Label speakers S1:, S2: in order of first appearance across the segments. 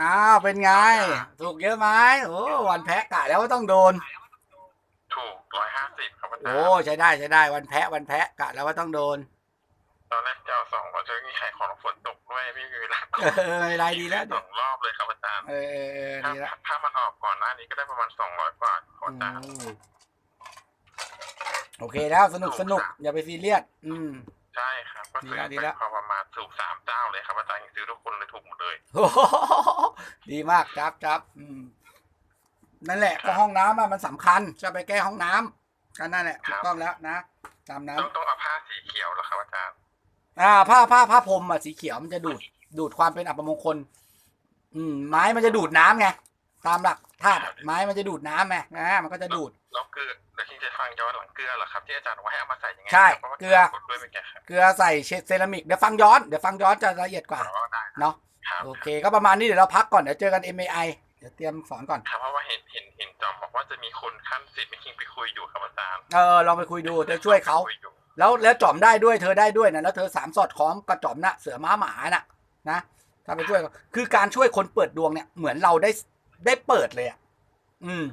S1: อ้าวเป็นไง ถูกเยอะไหมโอ้วันแพะกะแล้วว่าต้องโดน
S2: ถูกร้อยห้าสิบครับอาจาร
S1: โอ้
S2: ย์
S1: ใช้ได้ใช้ได้วันแพะวันแพะกะแล้วว่าต้องโดน
S2: ตอนแรกจะเอาสองวันจะมีใครของฝนตกด้วยไม่มีเวลา
S1: เออไม่เป็นไรดีแล้ว
S2: สองรอบเลยครับอาจารย์
S1: เออเออเออ
S2: ถ้า
S1: ดีแล้ว
S2: ถ้ามันออกก่อนหน้านี้ก็ได้ประมาณสองร้อยกว่าครับ
S1: อื
S2: อาจารย์
S1: มโอเคแล้วสนุกสนุกอย่าไปซีเรียสอืม
S2: ใช่ครับก็ซื้อ
S1: ดี
S2: ไป
S1: แล้ว
S2: พอประมาณถูกสามเจ้าเลยครับอาจารย์ยังซื้อทุกคนเลยถูกหมดเลย
S1: โอ้โห ดีมากจับจับอืมนั่นแหละก็ห้องน้ำอะมันสำคัญ จะไปแก้ห้องน้ำก็นั่นแหละถูกต้องแล้วนะตามนั้น
S2: ต้องต้องเอาผ้าสีเขียวเหรอครับอาจารย์
S1: อ่า ผ้าผ้าผ้าพรมอะสีเขียวมันจะดูด ดูดความเป็นอัปมงคล อืม ไม้มันจะดูดน้ำไงตามหลักธาตุอะไม้มันจะดูดน้ำไงนะมันก็จะดูด
S2: แล้วเกลือเดี๋ยวที่จะฟังย้อนหลังเกลือเหรอครับที่อาจารย์บอกว่าให้เอามาใส่ยังไง
S1: ใช่
S2: พราะว่า
S1: เกลือ
S2: กดด้วยไม่แก่ครับ
S1: เกลือใส่เซรามิกเดี๋ยวฟังย้อนเดี๋ยวฟังย้อนจะละเอียดกว่า
S2: อ๋อได้
S1: เนาะ
S2: ครับ
S1: โอเค ก็ประมาณนี้เดี๋ยวเราพักก่อน เดี๋ยวเจอกัน MAI เดี๋ยวเตรียมสอนก่อน
S2: ครับเพราะว่าเห็นเห็นเห็นจอมบอกว่าจะมีคนขั้นสิทธิ์ไม่คิงไปคุยอยู่ครับอาจารย์
S1: เออลองไปคุยดูเดี๋ยวช่วยเขา
S2: คุอยู่
S1: แล้วแล้วจอมได้ด้วยเธอได้ด้วยนะแล้วเธอสามสอดคล้องกับจอมนะเสือม้าหมาน่ะนะถ้าไปช่วยเขาคือการช่วยคนเปิดดวงเนี่ยเหมือนเราได้ได้เปิดเลยอะอืม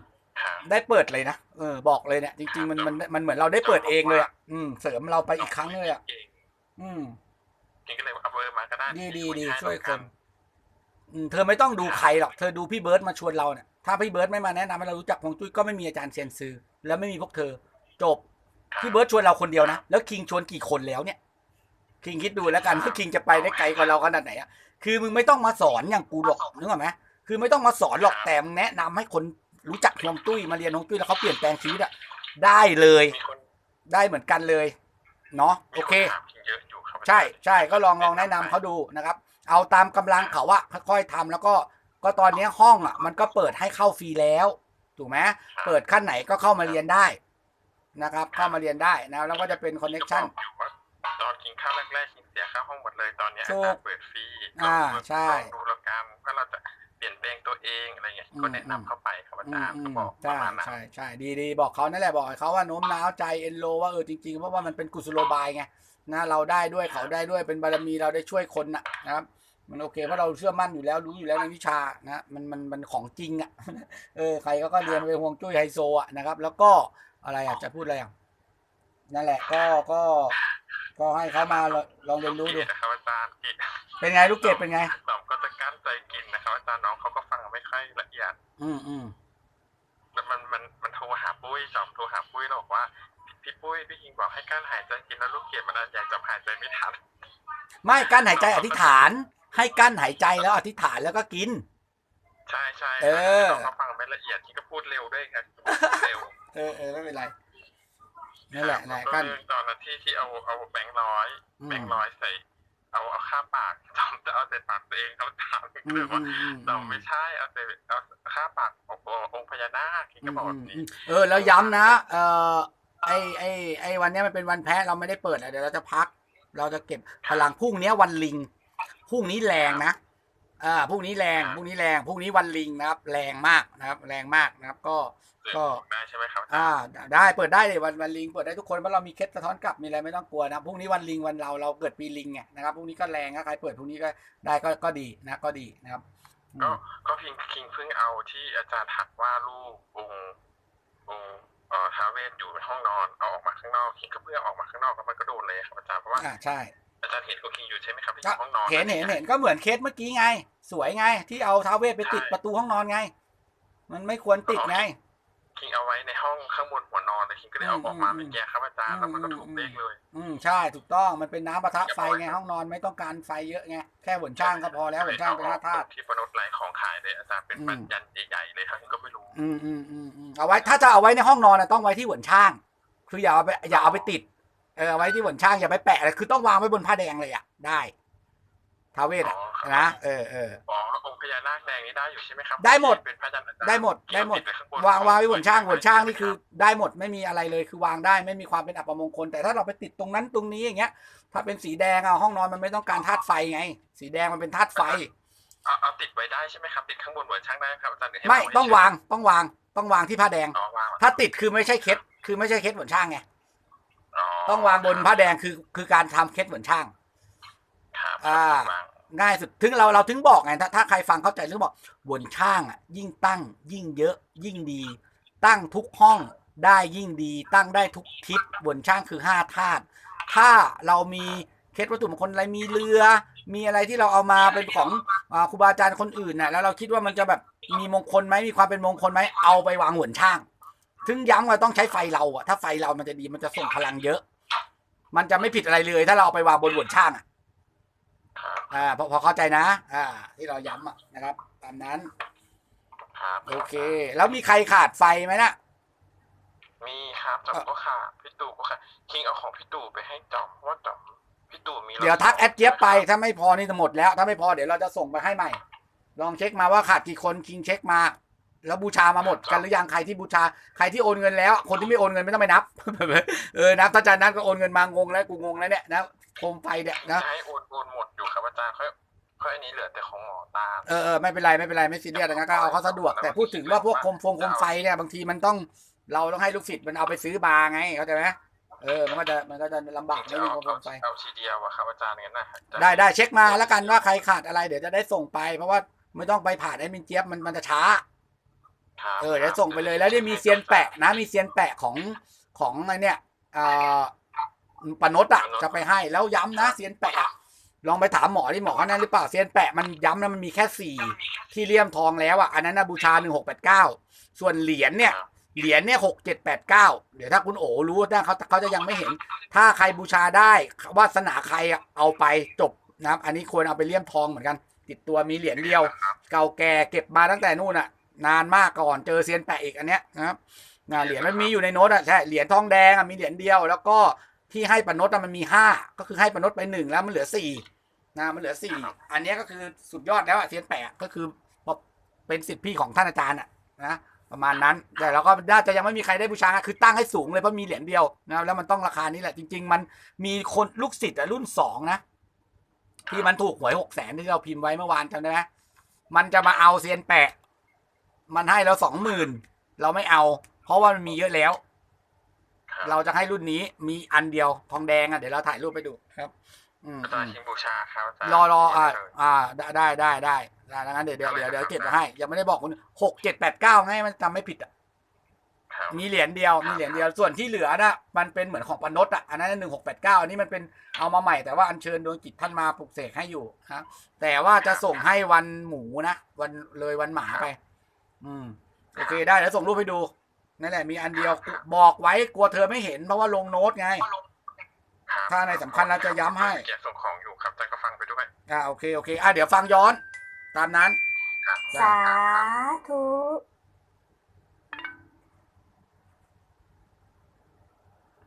S2: ครับ
S1: ได้เปิดเลยนะเออบอกเลยเนี่ยจริงๆมันมันมันเหมือนเราได้เปิดเองเลยอะอืมเสริมเราไปอีกครั้งเลยอะ
S2: เก่ง
S1: อืม
S2: เก่งก็เลยเอาเบอร์มาก็ได้
S1: ดีดี
S2: คุ
S1: ดี
S2: ให้
S1: ช่วยค
S2: กัน
S1: อืม เธอไม่ต้องดูใครหรอก เธอดูพี่เบิร์ดมาชวนเราเนี่ย ถ้าพี่เบิร์ดไม่มาแนะนำให้เรารู้จักฮวงจุ้ยก็ไม่มีอาจารย์เซียนซือ แล้วไม่มีพวกเธอ จบ พี่เบิร์ดชวนเราคนเดียวนะ แล้วคิงชวนกี่คนแล้วเนี่ย คิงคิดดูแล้วกันว่าคิงจะไปได้ไกลกว่าเราขนาดไหนอะคือมึงไม่ต้องมาสอนอย่างกูหรอกนึกออกไหมคือไม่ต้องมาสอนหรอกแต่มึงแนะนำให้คนรู้จักฮวงจุ้ยมาเรียนฮวงจุ้ยแล้วเขาเปลี่ยนแปลงชีวิตอะได้เลย
S2: มีคน
S1: ได้เหมือนกันเลย เนาะ
S2: มี
S1: โอเค
S2: นถามคิงเยอะอยู่ครับ
S1: ใช่ใช่ก็ลองลองแนะนำเขาดูนะครับ เอาตามกำลังเขาอะค่อยๆทำแล้วก็ก็ตอนนี้ห้องอะมันก็เปิดให้เข้าฟรีแล้วถูกไหมเปิดขั้นไหนก็เข้ามาเรียนได้นะครับ เข้ามาเรียนได้นะแล้วก็จะเป็นคอนเน็ชัน
S2: อยู่ว่าตอนกินข้าวแรกๆกินเสียค่าห้องหมดเลยตอนเนี้ย
S1: ถู
S2: อากจารย์เปิดฟรี
S1: อ่า
S2: ลอง
S1: ใช่
S2: ลองดูแล้วกันว่าเราจะเปลี่ยนแปลงตัวเองอะไรเงี้ย
S1: อืม
S2: ก็แนะนำเข้าไปครับอา
S1: อื
S2: จามรย์
S1: อื
S2: ก็
S1: ม
S2: บอกป
S1: ใช่
S2: ระมาณนั้น
S1: ใช่ใช่ดีดีบอกเขานั่นแหละบอกให้เขาว่าโน้มน้าวใจเอ็นโลว่าเออจริงๆเพราะว่ามันเป็นกุศโลบายไง นะเราได้ด้วยเขาได้ด้วยเป็นบารมีเราได้ช่วยคนน่ะนะครับ มันโอเคเพราะเราเชื่อมั่นอยู่แล้วรู้อยู่แล้วในวิชานะมันมันมันของจริงอะเออใครก็ก็เรียนไปห่วงจุ้ยไฮโซอะนะครับ แล้วก็อะไรอะจะพูดอะไรอะนั่นแหละก็ก็ก็ให้เขามาลองเรียนรู้ดู
S2: นะครับอาจารย์กิน
S1: เป็นไงลูกเกดเป็นไง
S2: หม่อมก็จะกั้นใจกินนะครับอาจารย์น้องเขาก็ฟังไม่ค่อยละเอียด
S1: อืมอืม
S2: แล้วมันมันมันโทรหาปุ้ยจอมโทรหาปุ้ยแล้วบอกว่า พี่ปุ้ยพี่คิงบอกให้กั้นหายใจกินแล้วลูกเกดมันอาจจะจอมหายใจไม่ทัน
S1: ไม่กั้นหายใจอธิษฐาน ให้กั้นหายใจแล้วอธิษฐานแล้วก็กิน
S2: ใช่ใช่
S1: เออ
S2: น้องเขาฟังไม่ละเอียดที่ก็พูดเร็วด้วยครับเร็ว
S1: เออเออไม่เป็นไรนั่นแหละ
S2: ครับ
S1: นะ
S2: ก็
S1: กั้น
S2: เรื่องตอนนั้นที่ที่เอาเอาแบงค์ร้อย
S1: อืม
S2: แบงค์ร้อยใส่เอาเอาค่าปากจอมจะเอาใส่ปากตัวเองเขาถาม
S1: อื
S2: เล
S1: ม
S2: ย
S1: อื
S2: ว่าม
S1: อืม
S2: จอมไม่ใช่เอาใส่เอาค่าปากองค์องค์พญานาคที่ก็บอกแบบ
S1: อื
S2: นี้
S1: มเออแล้วย้ำนะเออ ไอไอไอวันเนี้ยมันเป็นวันแพ้เราไม่ได้เปิดอะเดี๋ยวเราจะพัก เราจะเก็บพลังพรุ่งเนี้ยวันลิงพรุ่งนี้แรงนะอ่าพรุ่งนี้แรงพรุ่งนี้แรงพรุ่งนี้วันลิงนะครับ แรงมากนะครับ แรงมากนะครับ ก็ก็
S2: ได้ใช่ไหมครับ
S1: อ่า ได้เปิดได้เลยวันวันลิง เปิดได้ทุกคนเพราะเรามีเคสสะท้อนกลับมีอะไรไม่ต้องกลัวนะพรุ่งนี้วันลิงวันเราเราเกิดปีลิงไงนะครับพรุ่งนี้ก็แรงนะใครเปิดพรุ่งนี้ก็ได้ก็ก็ดีนะก็ดีนะครับอื
S2: ก็
S1: ม
S2: ก็พิงคิงเพิ่งเอาที่อาจารย์ถักว่ารูปองค์องค์ เอ่อท้าวเวสอยู่ในห้องนอนเอาออกมาข้างนอกคิงก็เพื่อออกมาข้างนอกแล้วมันก็โดนเลยครับอาจารย์เพราะว่า
S1: อ่าใช่
S2: อาจารย์เห็นของคิงอยู่ใช่ไหมครับที่อ
S1: ก็
S2: ยู่ห้องนอน
S1: เห็นเห็นเห็นก็เหมือนเคสเมื่อกี้ไง สวยไง ที่เอาท้าวเวสไปติดประตูห้องนอนไง มันไม่ควรติดไง
S2: คิงเอาไว้ในห้องข้างบนหัวนอนแต่คิงก็เลยเอาออกมา
S1: อืม
S2: เมื่อกี้ครับอาจารย์แล้วมันก็
S1: อืม
S2: ถูกเลขเลย
S1: อืมใช่ถูกต้องมันเป็นน้ำปะทะไฟไงห้องนอนไม่ต้องการไฟเยอะไงแค่หวนช่างก็พอแล้วหวนช่างเป็นห้าธาตุ
S2: ที่ปนดไหลของขายเลยอาจารย์เป็น
S1: อืม
S2: ปันยันใหญ่ๆเลยครับคิงก็ไม่รู้
S1: อืมอืมอืมอืมเอาไว้ถ้าจะเอาไว้ในห้องนอนนะต้องไว้ที่หวนช่าง คืออย่าเอาไปอย่าเอาไปติดเออเอาไว้ที่หวนช่างอย่าไปแปะเลยคือต้องวางไว้บนผ้าแดงเลยอะได้ท้าวเวส
S2: อ๋
S1: อะ
S2: อครับ
S1: นะเออเออ
S2: อ๋อ แล้วองค์พญานาคแดงนี่ได้อยู่ใช่ไหมครับ
S1: ได้หมด
S2: เป็นพระจันทร์อาจารย์
S1: ได้หมดได้หมด
S2: ที่เอติว้ข้บน
S1: วางวางไว้บนช่างบนช่างนี่คือได้หมดไม่มีอะไรเลยคือวางได้ไม่มีความเป็นอัปมงคล แต่ถ้าเราไปติดตรงนั้นตรงนี้อย่างเงี้ย ถ้าเป็นสีแดงอะห้องนอนมันไม่ต้องการธาตุไฟไง สีแดงมันเป็นธาตุไฟ
S2: เอาเอาติดไว้ได้ใช่ไหมครับ ติดข้างบนบนช่างได้ไหมครับอาจารย์หรือให้
S1: ไม่
S2: เาว้
S1: ต้องวางต้องวางต้องวางที่ผ้าแดง
S2: อ๋อวาง
S1: ถ้าติดคือไม่ใช่เคสคือไม่ใช่เคสเหมือนช่างไง
S2: อ๋อ
S1: ต้องวางบนผ้าแดงคือคือการทำเคสเหมือนช่าง
S2: ครับ
S1: อ่า
S2: วาง
S1: ง่ายสุดถึงเราเราถึงบอกไงถ้าถ้าใครฟังเข้าใจถึงบอกบนช่างอะยิ่งตั้งยิ่งเยอะยิ่งดี ตั้งทุกห้องได้ยิ่งดี ตั้งได้ทุกทิศบนช่างคือห้าธาตุถ้าเรามีเคสวัตถุมงคลอะไรมีเรือ มีอะไรที่เราเอามาเป็นของอครูบาอาจารย์คนอื่นน่ะแล้วเราคิดว่ามันจะแบบมีมงคลไหมมีความเป็นมงคลไหมเอาไปวางหัวนช่างถึงย้ำว่าต้องใช้ไฟเราอะถ้าไฟเรามันจะดีมันจะส่งพลังเยอะ มันจะไม่ผิดอะไรเลย ถ้าเราเอาไปวางบนหัวนช่างอะ อ่าพอพอเข้าใจนะ อ่า ที่เราย้ำอะนะครับ ตามนั้น
S2: ครับ
S1: โอเค แล้วมีใครขาดไฟไหมนะ
S2: มีครับจอมก็ค่ะพี่ตู่ก็ค่ะคิงเอาของพี่ตู่ไปให้จอมเพราะว่าจอมพี่ตู่มี
S1: เดี๋ยวทักแอดเจี๊ยบไปถ้าไม่พอนี่จะหมดแล้ว ถ้าไม่พอเดี๋ยวเราจะส่งไปให้ใหม่ ลองเช็คมาว่าขาดกี่คนคิงเช็คมา แล้วบูชามาหมดกันหรือยังใครที่บูชาใครที่โอนเงินแล้ว คนที่ไม่โอนเงินไม่ต้องไปนับ เออนับถ้าอาจารย์นัดก็โอนเงินมางงแล้วกูงงแล้วเนี่ยนะ โคมไฟเนี่ยนะ
S2: จะให้โอนโอนหมดอยู่ครับอาจารย์ค่อยค่อยอันนี้เหลือแต่ของหมอตา
S1: เออเออไม่เป็นไรไม่เป็นไรไม่ซีเรียสนะก็เอาเขาสะดวกแต่พูดถึงว่าพวกโคมฟงโคมไฟเนี่ยบางทีมันต้องเราต้องให้ลูกศิษย์มันเอาไปซื้อบาร์ไงเข้าใจไหมเออ มันก็จะมันก็จะลำบาก
S2: จะ
S1: ไม่มี
S2: เอา
S1: โคมฟงไฟ
S2: เอาทีเดียวอะครับอาจารย์งั้นนะ
S1: ได้ได้เช็คมาแล้วกันว่าใครขาดอะไรเดี๋ยวจะได้ส่งไป เพราะว่าไม่ต้องไปผ่านไอ้มินเจี๊ยบมันมันจะช้า
S2: ครับ
S1: เออเดี๋ยวส่งไปเลยแล้วได้มีเซียนแปะนะมีเซียนแปะของของอะไรเนี่ยเอ่อ ปนดอะจะไปให้แล้วย้ำนะเซียนแปะอะลองไปถามหมอที่หมอเขานั่นหรือเปล่าเซียนแปะมันย้ำนะมันมีแค่สี่ที่เลี่ยมทองแล้วอะอันนั้นนะบูชาหนึ่งหกแปดเก้าส่วนเหรียญเนี่ยเหรียญเนี่ยหกเจ็ดแปดเก้าเดี๋ยวถ้าคุณโอรู้นะเขาเขาจะยังไม่เห็น ถ้าใครบูชาได้วาสนาใครอะเอาไปจบนะครับ อันนี้ควรเอาไปเลี่ยมทองเหมือนกัน ติดตัวมีเหรียญเดียว เก่าแก่เก็บมาตั้งแต่นู่นอะนานมากก่อนเจอเซียนแปะอีกอันเนี้ยนะครับนะเหรียญมันมีอยู่ในโน้ตอะใช่เหรียญทองแดงอะมีเหรียญเดียวแล้วก็ ที่ให้ปนดอะมันมีห้าก็คือให้ปนดไปหนึ่งแล้วมันเหลือสี่นะมันเหลือสี่อันนี้ก็คือสุดยอดแล้วอะเซียนแปะก็คือเป็นสิทธิพี่ของท่านอาจารย์อะนะประมาณนั้น แต่เราก็น่าจะยังไม่มีใครได้บูชาคือตั้งให้สูงเลยเพราะมีเหรียญเดียวนะแล้วมันต้องราคานี้แหละ จริง ๆ มันมีคนลูกศิษย์รุ่นสองนะที่มันถูกหวยหกแสนที่เราพิมพ์ไว้เมื่อวานจำได้ไหมมันจะมาเอาเซียนแปะ มันให้เราสองหมื่นเราไม่เอา เพราะว่ามันมีเยอะแล้ว เราจะให้รุ่นนี้มีอันเดียวทองแดงอะเดี๋ยวเราถ่ายรูปไปดูครับอืม
S2: อาจารย์คิงบูชาครับอาจารย์
S1: รอรออ่าอ่าได้ได้ได้ได้ได้งั้นเดี๋ยวเดี๋ยวเดี๋ยวเดี๋ยวเก็บไว้ให้ ยังไม่ได้บอกคุณหกเจ็ดแปดเก้าไงมันจำไม่ผิดอะ
S2: ครับ
S1: มีเหรียญเดียวมีเหรียญเดียวส่วนที่เหลือน่ะมันเป็นเหมือนของปนดอะอันนั้นหนึ่งหกแปดเก้าอันนี้มันเป็นเอามาใหม่แต่ว่าอัญเชิญดวงจิตท่านมาปลุกเสกให้อยู่ครับแต่ว่าจะส่งให้วันหมูนะวันเลยวันหมาไป อืมโอเคได้เดี๋ยวส่งรูปให้ดู นั่นแหละมีอันเดียวบอกไว้กลัวเธอไม่เห็นเพราะว่าลงโน้ตไง
S2: ครับ
S1: ถ้าในสำคัญเราจะย้ำให้
S2: เกียรติส่งของอยู่ครับอาจารย์ก็ฟังไปด้วย
S1: อ่าโอเคโอเค อะเดี๋ยวฟังย้อน ตามนั้น
S2: ครับ
S3: สาธุ